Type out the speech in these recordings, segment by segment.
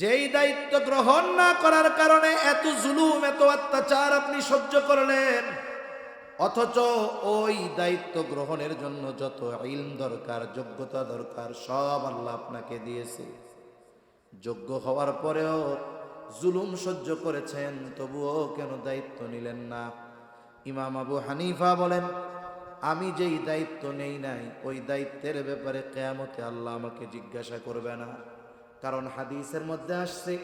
যেই দায়িত্ব গ্রহণ না করার কারণে এত জুলুম, এত অত্যাচার আপনি সহ্য করলেন, অথচ ওই দায়িত্ব গ্রহণের জন্য যত ইলম দরকার, যোগ্যতা দরকার, সব আল্লাহ আপনাকে দিয়েছে। যোগ্য হওয়ার পরেও জুলুম সহ্য করেছেন, তবুও কেন দায়িত্ব নিলেন না? ইমাম আবু হানিফা বলেন, আমি যেই দায়িত্ব নেই নাই, ওই দায়িত্বের ব্যাপারে কেয়ামতে আল্লাহ আমাকে জিজ্ঞাসা করবে না। কারণ হাদিসের মধ্যে আসছে,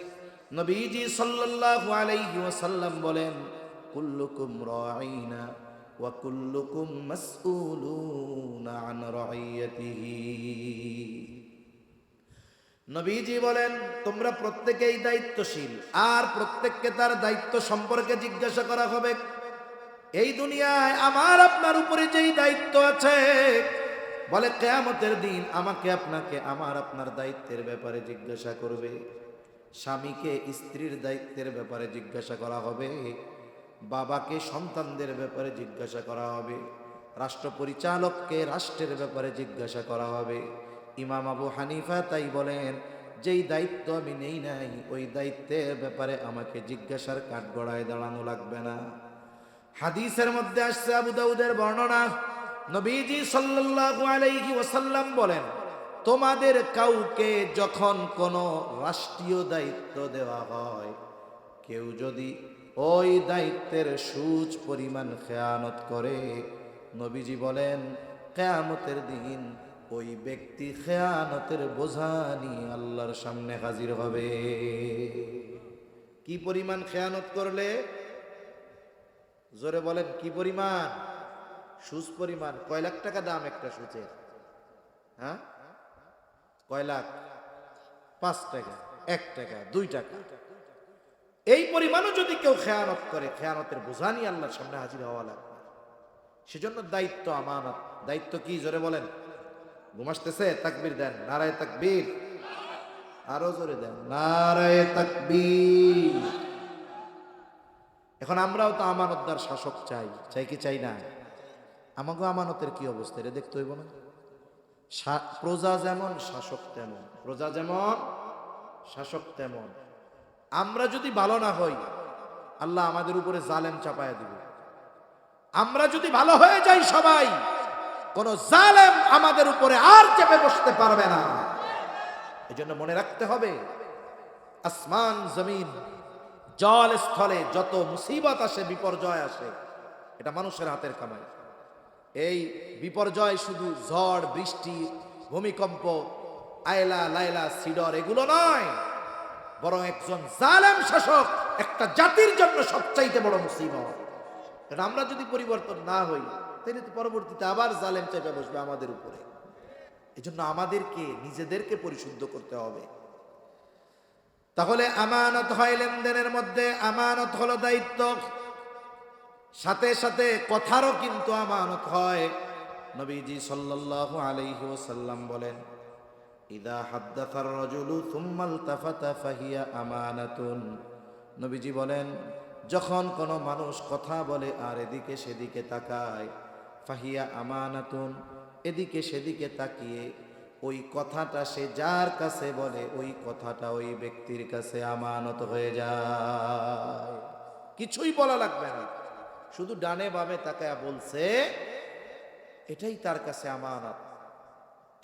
নবীজি সাল্লাল্লাহু আলাইহি ওয়াসাল্লাম বলেন, কুল্লুকুম রাঈনা ওয়া কুল্লুকুম মাসউলুনা আন রাইয়াতিহি নবীজি বলেন, তোমরা প্রত্যেকেই দায়িত্বশীল, আর প্রত্যেককে তার দায়িত্ব সম্পর্কে জিজ্ঞাসা করা হবে। এই দুনিয়ায় আমার আপনার উপরে যেই দায়িত্ব আছে বলে, কেয়ামতের দিন আমাকে আপনাকে আমার আপনার দায়িত্বের ব্যাপারে জিজ্ঞাসা করবে। স্বামীকে স্ত্রীর দায়িত্বের ব্যাপারে জিজ্ঞাসা করা হবে। বাবাকে সন্তানদের ব্যাপারে জিজ্ঞাসা করা হবে। রাষ্ট্র পরিচালককে রাষ্ট্রের ব্যাপারে জিজ্ঞাসা করা হবে। ইমাম আবু হানিফা তাই বলেন, যেই দায়িত্ব আমি নেই নাই, ওই দায়িত্বের ব্যাপারে আমাকে জিজ্ঞাসার কাঠগড়ায় দাঁড়ানো লাগবে না। হাদিসের মধ্যে আসছে আবু দাউদের বর্ণনা নবীজি সাল্লাল্লাহু আলাইহি ওয়াসাল্লাম বলেন, তোমাদের কাউকে যখন কোনো রাষ্ট্রীয় দায়িত্ব দেওয়া হয়, কেউ যদি ওই দায়িত্বের সুচ পরিমাণ খেয়ানত করে, নবীজি বলেন, কেয়ামতের দিন ওই ব্যক্তি খেয়ানতের বোঝা নিয়ে আল্লাহর সামনে হাজির হবে। কি পরিমাণ খেয়ানত করলে? জোরে বলেন, কি পরিমাণ? সুচ পরিমাণ কয় লাখ টাকা দাম একটা সুচের? হ্যাঁ? কয় লাখ? পাঁচ টাকা, এক টাকা, দুই টাকা। এই পরিমাণও যদি কেউ খেয়ানত করে, খেয়ানতের বোঝা নিয়ে আল্লাহর সামনে হাজির হওয়া লাগবে। সেজন্য দায়িত্ব আমানত। দায়িত্ব কি? জোরে বলেন। ঘুমাসতেছে তাকবীর দেন। নারায় তাকবির। আরও জোরে দেন। নারায় তাকবীর। এখন আমরাও তো আমানতদার শাসক চাই। চাই কি, চাই না? আমাকে আমানতের কি অবস্থা? রে দেখতে হইব না। প্রজা যেমন, শাসক তেমন। প্রজা যেমন, শাসক তেমন। আমরা যদি ভালো না হই, আল্লাহ আমাদের উপরে জালেম চাপায়া দিবে। আমরা যদি ভালো হয়ে যাই সবাই, কোন জালেম আমাদের উপরে আর চেপে বসতে পারবে না। এই জন্য মনে রাখতে হবে, আসমান, জমিন জল স্থলে যত মুসিবত আসে, বিপর্যয় আসে, এটা মানুষের হাতের কামাই। এই বিপর্যয় শুধু ঝড়, বৃষ্টি, ভূমিকম্প, আয়লা লাইলা সিডর এগুলো নয়। বরং একজন জালেম শাসক একটা জাতির জন্য সবচাইতে বড় মুসিবত। কারণ আমরা যদি পরিবর্তন না হই, তাহলে তো পরবর্তীতে আবার জালেম চেপে বসবে আমাদের উপরে। এই জন্য আমাদেরকে, নিজেদেরকে পরিশুদ্ধ করতে হবে। তাহলে আমানত হয় লেনদেনের মধ্যে, আমানত হলো দায়িত্ব। সাথে সাথে কথারও কিন্তু আমানত হয়। নবীজি সাল্লাল্লাহু আলাইহি ওয়াসাল্লাম বলেন, ইদা হাদ্দাসার রাজুলু সুম্মাল তাফাতা ফাহিয়া আমানাতুন। নবীজি বলেন, যখন কোনো মানুষ কথা বলে আর এদিকে সেদিকে তাকায়, ফাহিয়া আমানাতুন, এদিকে সেদিকে তাকিয়ে, ওই কথাটা সে যার কাছে বলে, ওই কথাটা ওই ব্যক্তির কাছে আমানত হয়ে যায়। কিছুই বলা লাগবে না। শুধু ডানে বামে তাকায় বলছে, এটাই তার কাছে আমানত।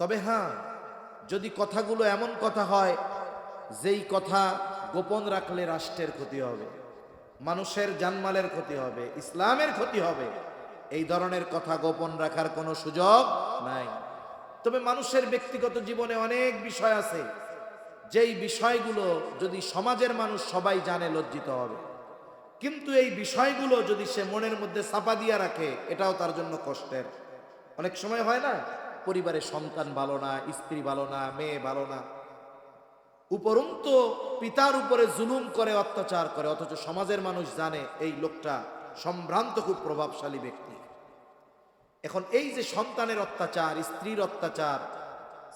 তবে হ্যাঁ যদি কথাগুলো এমন কথা হয়, যেই কথা গোপন রাখলে রাষ্ট্রের ক্ষতি হবে, মানুষের জানমালের ক্ষতি হবে, ইসলামের ক্ষতি হবে, এই ধরনের কথা গোপন রাখার কোনো সুযোগ নাই। তবে মানুষের ব্যক্তিগত জীবনে অনেক বিষয় আছে, যেই বিষয়গুলো যদি সমাজের মানুষ সবাই জানে লজ্জিত হবে। কিন্তু এই বিষয়গুলো যদি সে মনের মধ্যে চাপা দিয়া রাখে, এটাও তার জন্য কষ্টের। অনেক সময় হয় না? পরিবারের সন্তান ভালো না, স্ত্রী ভালো না, মেয়ে ভালো না। উপরন্ত পিতার উপরে জুলুম করে, অত্যাচার করে, অথচ সমাজের মানুষ জানে এই লোকটা সম্ভ্রান্ত, খুব প্রভাবশালী ব্যক্তি। এখন এই যে সন্তানের অত্যাচার, স্ত্রীর অত্যাচার,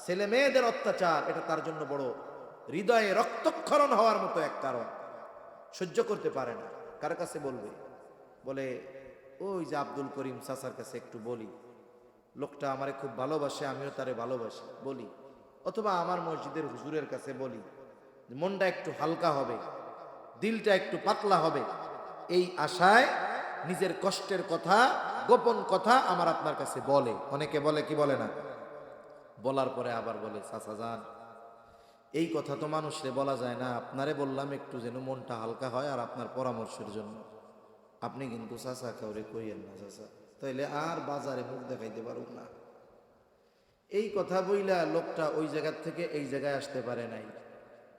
ছেলে মেয়েদের অত্যাচার, এটা তার জন্য বড় হৃদয়ে রক্তক্ষরণ হওয়ার মতো এক কারণ। সহ্য করতে পারে না। কার কাছে বলবে? বলে, ওই যে আব্দুল করিম চাচার কাছে একটু বলি। লোকটা আমারে খুব ভালোবাসে, আমিও তারে ভালোবাসি, বলি। অথবা আমার মসজিদের হুজুরের কাছে বলি, মনটা একটু হালকা হবে, দিলটা একটু পাতলা হবে। এই আশায় নিজের কষ্টের কথা, গোপন কথা আমার আপনার কাছে বলে। অনেকে বলে, কি বলে না? বলার পরে আবার বলে, চাচা যান। এই কথা তো মানুষরে বলা যায় না। আপনারে বললাম একটু যেন মনটা হালকা হয় আর আপনার পরামর্শের জন্য। আপনি কিন্তু চাচা কাউরে কইয়েন না চাচা। তাইলে আর বাজারে মুখ দেখাইতে পারুক না। এই কথা বইলা লোকটা ওই জায়গার থেকে এই জায়গায় আসতে পারে নাই।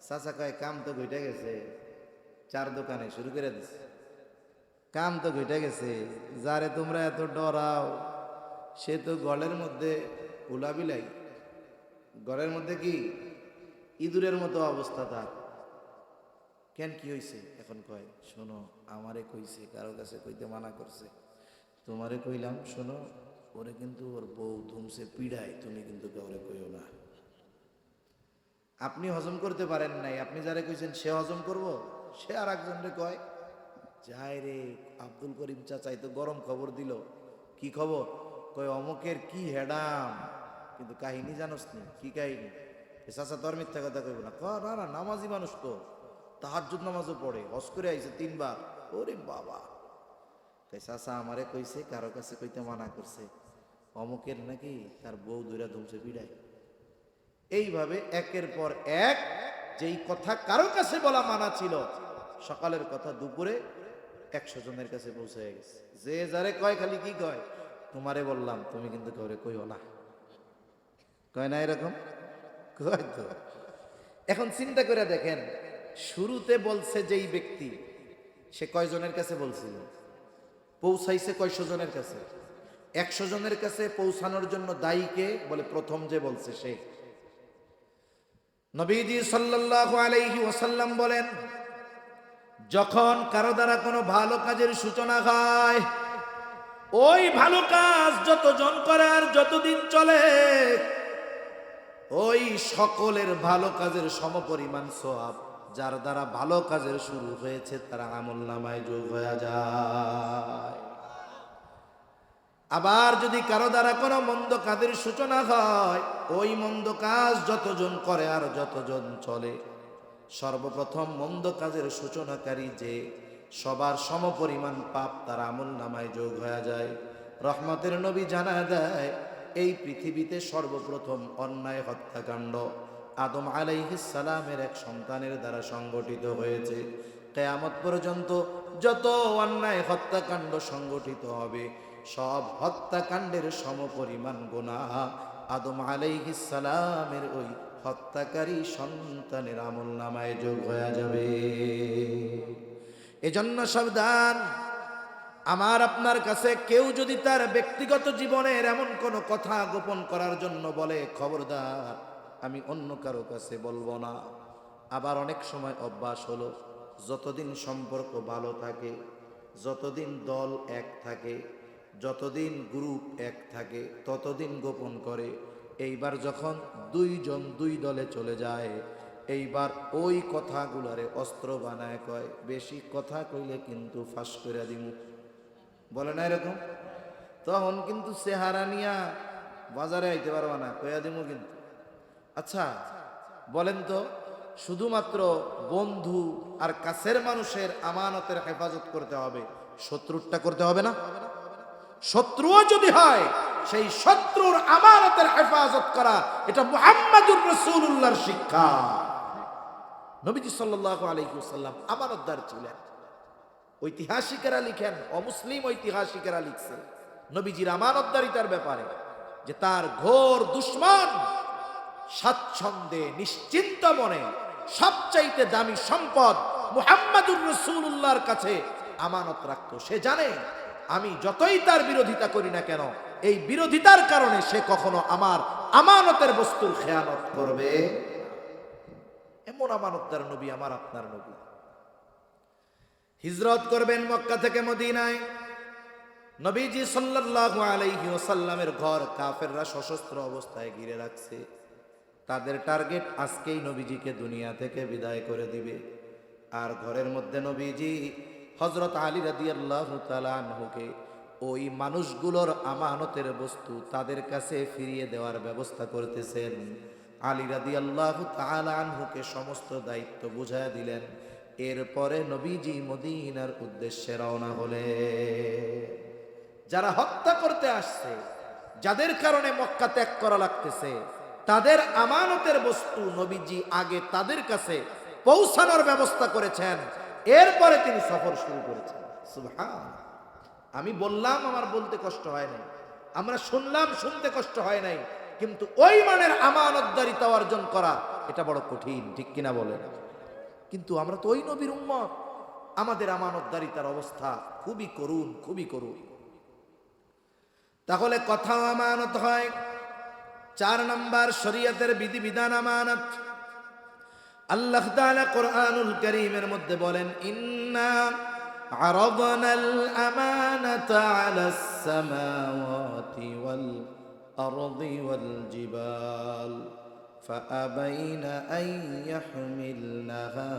চাচা কয়, কাম তো ঘটে গেছে। চার দোকানে শুরু করে দিছে। কাম তো ঘটে গেছে। যারে তোমরা এত ডরাও, সে তো গলের মধ্যে উলাবিলাই। ঘরের মধ্যে কি? ইঁদুরের মতো অবস্থা তার। কেন কি হয়েছে এখন কয়, শোনো, আমারে কইছে, কারও কাছে কইতে মানা করছে। তোমারে কইলাম, শোনো, ওরে কিন্তু ওর বউ ধুমসে পিড়ায়, তুমি কিন্তু কাউরে কইও না। আপনি হজম করতে পারেন নাই, আপনি যারা কইছেন সে হজম করব? সে আর একজনরে কয়, যাই রে, আব্দুল করিম চাচাই তো গরম খবর দিল। কি খবর? কয়, অমুকের কি হেডাম? কিন্তু কাহিনী জানোস নি, কি কাহিনী? চাচা তোর মিথ্যা কথা কইব না। না না, নামাজি মানুষ তো। তাহাজ্জুদ নামাজও পড়ে, হজ করে আইছে তিনবার। ওরে বাবা। তাই চাচা আমারে কইছে, কারও কাছে কইতে মানা করছে। অমুকের নাকি তার বউ দুইরা ধুমছে পিড়ায় এইভাবে একের পর এক যেই কথা কারও কাছে বলা মানা ছিল, সকালের কথা দুপুরে একশো জনের কাছে পৌঁছে গেছে। যে যারে কয় খালি কি কয়? তোমারে বললাম, তুমি কিন্তু কাউরে কইও না। কয় না এরকম? কয় তো? এখন চিন্তা করে দেখেন, শুরুতে বলছে যেই ব্যক্তি, সে কয়জনের কাছে বলছিল? পৌঁছাইছে কয়শো জনের কাছে? একশো জনের কাছে পৌঁছানোর জন্য দায়ীকে বলে প্রথম যে বলছে সে। নবীজি সাল্লাল্লাহু আলাইহি ওয়াসাল্লাম বলেন, যখন কারও দ্বারা কোনো ভালো কাজের সূচনা হয়, ওই ভালো কাজ যতজন করে আর যতদিন চলে ওই সকলের ভালো কাজের সমপরিমাণ সওয়াব, যার দ্বারা ভালো কাজের শুরু হয়েছে, তারা আমল নামায় যোগ হয়ে যায়। আবার যদি কারও দ্বারা কোনো মন্দ কাজের সূচনা হয়, ওই মন্দ কাজ যতজন করে আর যতজন চলে, সর্বপ্রথম মন্দ কাজের সূচনাকারী যে, সবার সমপরিমাণ পাপ তার আমল নামায় যোগ হয়ে যায়। রহমতের নবী জানা দেয় এই পৃথিবীতে সর্বপ্রথম অন্যায় হত্যাকাণ্ড। আদম সালামের এক সন্তানের দ্বারা সংগঠিত হয়েছে। কেয়ামত পর্যন্ত যত অন্যায় হত্যাকাণ্ড সংগঠিত হবে, সব হত্যাকাণ্ডের সমপরিমাণ গোনা আদম সালামের ওই হত্যাকারী সন্তানের আমল নামায় যোগ হয়ে যাবে। এজন্য সাবধান আমার আপনার কাছে কেউ যদি তার ব্যক্তিগত জীবনের এমন কোনো কথা গোপন করার জন্য বলে, খবরদার, আমি অন্য কারও কাছে বলব না। আবার অনেক সময় অভ্যাস হলো, যতদিন সম্পর্ক ভালো থাকে, যতদিন দল এক থাকে, যতদিন গ্রুপ এক থাকে, ততদিন গোপন করে। এইবার যখন দুইজন দুই দলে চলে যায়, এইবার ওই কথাগুলারে অস্ত্র বানায় কয়, বেশি কথা কইলে কিন্তু ফাঁস করে দিমু। বলে না এরকম? তখন কিন্তু চেহারা নিয়া বাজারে আইতে পারবা না, কইয়া দিমু কিন্তু। আচ্ছা বলেন তো, শুধুমাত্র বন্ধু আর কাছের মানুষের আমানতের হেফাজত করতে হবে, শত্রুরটা করতে হবে না? শত্রুও যদি হয়, সেই শত্রুর আমানতের হেফাজত করা, এটা মুহাম্মাদুর রাসূলুল্লাহর শিক্ষা। নবীজি সাল্লাল্লাহু আলাইহি ওয়াসাল্লাম আমানতদার ছিলেন। ঐতিহাসিকেরা লিখেন, অমুসলিম ঐতিহাসিকেরা লিখছে। নবীজির আমানতদারিতার ব্যাপারে, যে তার ঘোর দুশ্মন স্বাচ্ছন্দে নিশ্চিন্ত মনে সবচাইতে দামি সম্পদ মুহাম্মাদুর রসুল্লাহর কাছে আমানত রাখতো। সে জানে, আমি যতই তার বিরোধিতা করি না কেন, এই বিরোধিতার কারণে সে কখনো আমার আমানতের বস্তুর খেয়ানত করবে এমন আমানতদার নবী আমার আপনার নবী। হিজরত করবেন মক্কা থেকে মদিনায়। নবীজি সাল্লাল্লাহু আলাইহি ওয়াসাল্লামের ঘর কাফেররা সশস্ত্র অবস্থায় ঘিরে রাখছে। তাদের টার্গেট আজকেই নবীজিকে দুনিয়া থেকে বিদায় করে দিবে। আর ঘরের মধ্যে নবীজি হজরত আলী তাআলা আনহুকে ওই মানুষগুলোর আমানতের বস্তু তাদের কাছে ফিরিয়ে দেওয়ার ব্যবস্থা করতেছেন। আলী রাদি আল্লাহ আনহুকে সমস্ত দায়িত্ব বুঝায় দিলেন। এরপরে নবীজি মদিনার উদ্দেশ্যে রওনা হলে যারা হত্যা করতে আসছে, যাদের কারণে মক্কা ত্যাগ করা লাগতেছে, তাদের আমানতের বস্তু নবীজি আগে তাদের কাছে পৌঁছানোর ব্যবস্থা করেছেন। এরপরে তিনি সফর শুরু করেছেন। আমি বললাম, আমার বলতে কষ্ট হয় নাই। আমরা শুনলাম, শুনতে কষ্ট হয় নাই। কিন্তু ওই মানের আমানতদারিতা অর্জন করা, এটা বড় কঠিন, ঠিক কিনা বলেন? কিন্তু আমরা তো ওই নবীর উম্মত আমাদের আমানতদারিতার অবস্থা খুবই করুণ খুবই করুণ তাহলে কথাও আমানত হয় চার নাম্বার শরীয়তের বিধিবিধান আমানত আল্লাহ তাআলা কোরআনুল কারীমের মধ্যে বলেন ইন্না عرضنا الأمانة على السماوات والأرض والجبال فأبين أن يحملنها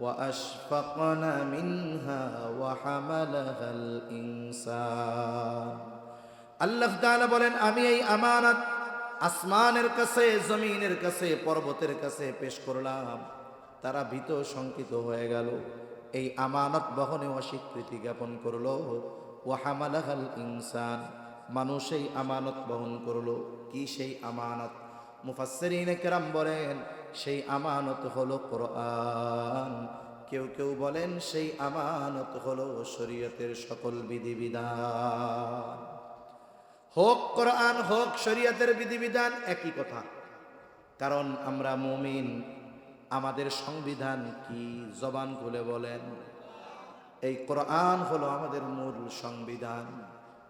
وأشفقن منها وحملها الإنسان আল্লাহ তাআলা বলেন আমি এই আমানত আসমানের কাছে জমিনের কাছে পর্বতের কাছে পেশ করলাম তারা ভীত শঙ্কিত হয়ে গেল এই আমানত বহনে অস্বীকৃতি জ্ঞাপন করলো ওয়াহামালাহাল ইনসান মানুষ এই আমানত বহন করলো কি সেই আমানত মুফাসসিরিন কেরাম বলেন, সেই আমানত হলো কোরআন। কেউ কেউ বলেন, সেই আমানত হলো শরীয়তের সকল বিধিবিধান। হোক কোরআন, হোক শরীয়তের বিধিবিধান, একই কথা। কারণ আমরা মুমিন, আমাদের সংবিধান কি জবান খুলে বলেন? এই কোরআন হলো আমাদের মূল সংবিধান।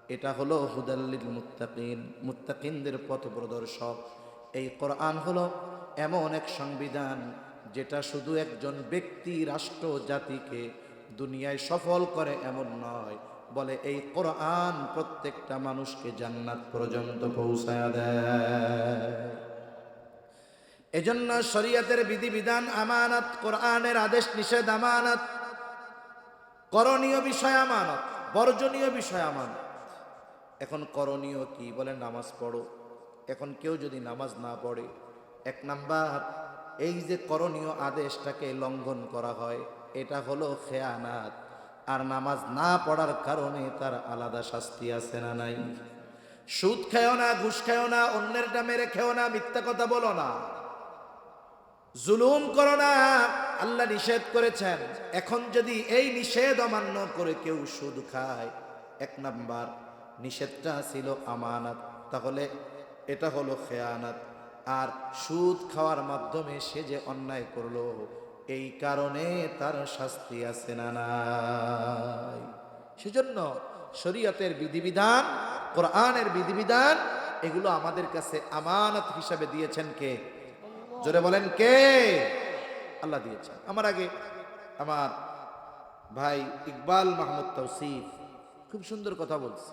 এটা হলো হুদাল্লিল মুত্তাকিন। মুত্তাকিনদের পথ প্রদর্শক। এই কোরআন হলো এমন এক সংবিধান যেটা শুধু একজন ব্যক্তি রাষ্ট্র জাতিকে দুনিয়ায় সফল করে এমন নয়, বলে এই কোরআন প্রত্যেকটা মানুষকে জান্নাত পর্যন্ত পৌঁছায় দেয়। এজন্য শরীয়তের বিধিবিধান আমানত, কোরআনের আদেশ নিষেধ আমানত, করণীয় বিষয় আমানত, বর্জনীয় বিষয় আমানত। এখন করণীয় কি? বলে নামাজ পড়ো। এখন কেউ যদি নামাজ না পড়ে, এক নাম্বার, এই যে করণীয় আদেশটাকে লঙ্ঘন করা হয়, এটা হলো খেয়ানাত। আর নামাজ না পড়ার কারণে তার আলাদা শাস্তি আছে না নাই? সুদ খেও না, ঘুষ খেও না অন্যেরটা মেরে খেও না, মিথ্যা কথা বলো না। জুলুম করো না, আল্লাহ নিষেধ করেছেন। এখন যদি এই নিষেধ অমান্য করে কেউ সুদ খায়, এক নাম্বার, নিষেধটা ছিল আমানত। তাহলে এটা হলো খেয়ানাত। আর সুদ খাওয়ার মাধ্যমে সে যে অন্যায় করল, এই কারণে তার শাস্তি আছে না নাই। সেজন্য শরীয়তের বিধিবিধান, কোরআনের বিধিবিধান, এগুলো আমাদের কাছে আমানত হিসাবে দিয়েছেন কে? জোরে বলেন কে? আল্লাহ দিয়েছেন। আমার আগে আমার ভাই ইকবাল মাহমুদ তৌসিফ খুব সুন্দর কথা বলছে।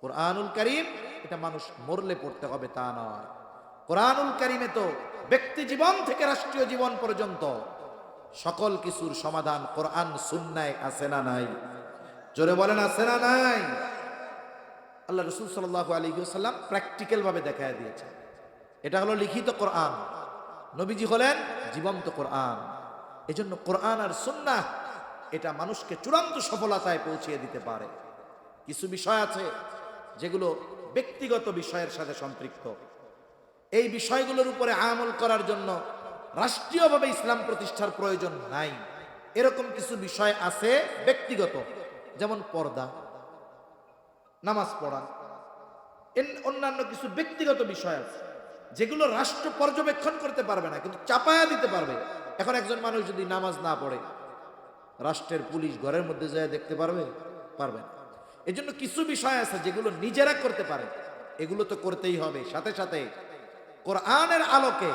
কোরআনুল করিম এটা মানুষ মরলে পড়তে হবে তা নয়। কোরআনুল করিমে তো ব্যক্তি জীবন থেকে রাষ্ট্রীয় জীবন পর্যন্ত সকল কিছুর সমাধান কোরআন সুন্নায় আছে না নাই? জোরে বলেন, আছে না নাই? আল্লাহ রসুল সাল্লাহ আলী সাল্লাম প্র্যাকটিক্যাল ভাবে দেখায় দিয়েছেন। এটা হলো লিখিত কোরআন। নবীজি হলেন জীবন্ত কোরআন। এজন্য কোরআন আর সুন্নাহ এটা মানুষকে চূড়ান্ত সফলতায় পৌঁছিয়ে দিতে পারে। কিছু বিষয় আছে যেগুলো ব্যক্তিগত বিষয়ের সাথে সম্পৃক্ত। এই বিষয়গুলোর উপরে আমল করার জন্য রাষ্ট্রীয়ভাবে ইসলাম প্রতিষ্ঠার প্রয়োজন নাই। এরকম কিছু বিষয় আছে ব্যক্তিগত, যেমন পর্দা, নামাজ পড়া। অন্যান্য কিছু ব্যক্তিগত বিষয় আছে, যেগুলো রাষ্ট্র পর্যবেক্ষণ করতে পারবে না, কিন্তু চাপায়া দিতে পারবে। এখন একজন মানুষ যদি নামাজ না পড়ে, রাষ্ট্রের পুলিশ ঘরের মধ্যে যায় দেখতে পারবে? পারবে না। এই জন্য কিছু বিষয় আছে যেগুলো নিজেরা করতে পারে। এগুলো তো করতেই হবে। সাথে সাথে কোরআনের আলোকে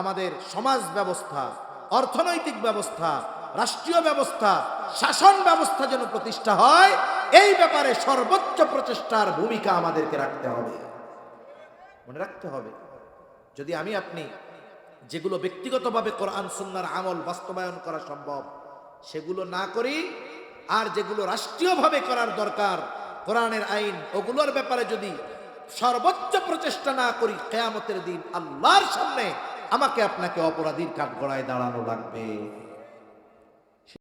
আমাদের সমাজ ব্যবস্থা, অর্থনৈতিক ব্যবস্থা, রাষ্ট্রীয় ব্যবস্থা, শাসন ব্যবস্থা যেন প্রতিষ্ঠা হয়, এই ব্যাপারে সর্বোচ্চ প্রচেষ্টার ভূমিকা আমাদেরকে রাখতে হবে। মনে রাখতে হবে, যদি আমি আপনি যেগুলো ব্যক্তিগতভাবে কোরআন, সুন্নার আমল বাস্তবায়ন করা সম্ভব, সেগুলো না করি আর যেগুলো রাষ্ট্রীয়ভাবে করার দরকার, কোরআনের আইন, ওগুলোর ব্যাপারে যদি সর্বোচ্চ প্রচেষ্টা না করি, কেয়ামতের দিন আল্লাহর সামনে আমাকে আপনাকে অপরাধীর কাঠ গড়ায় দাঁড়ানো লাগবে।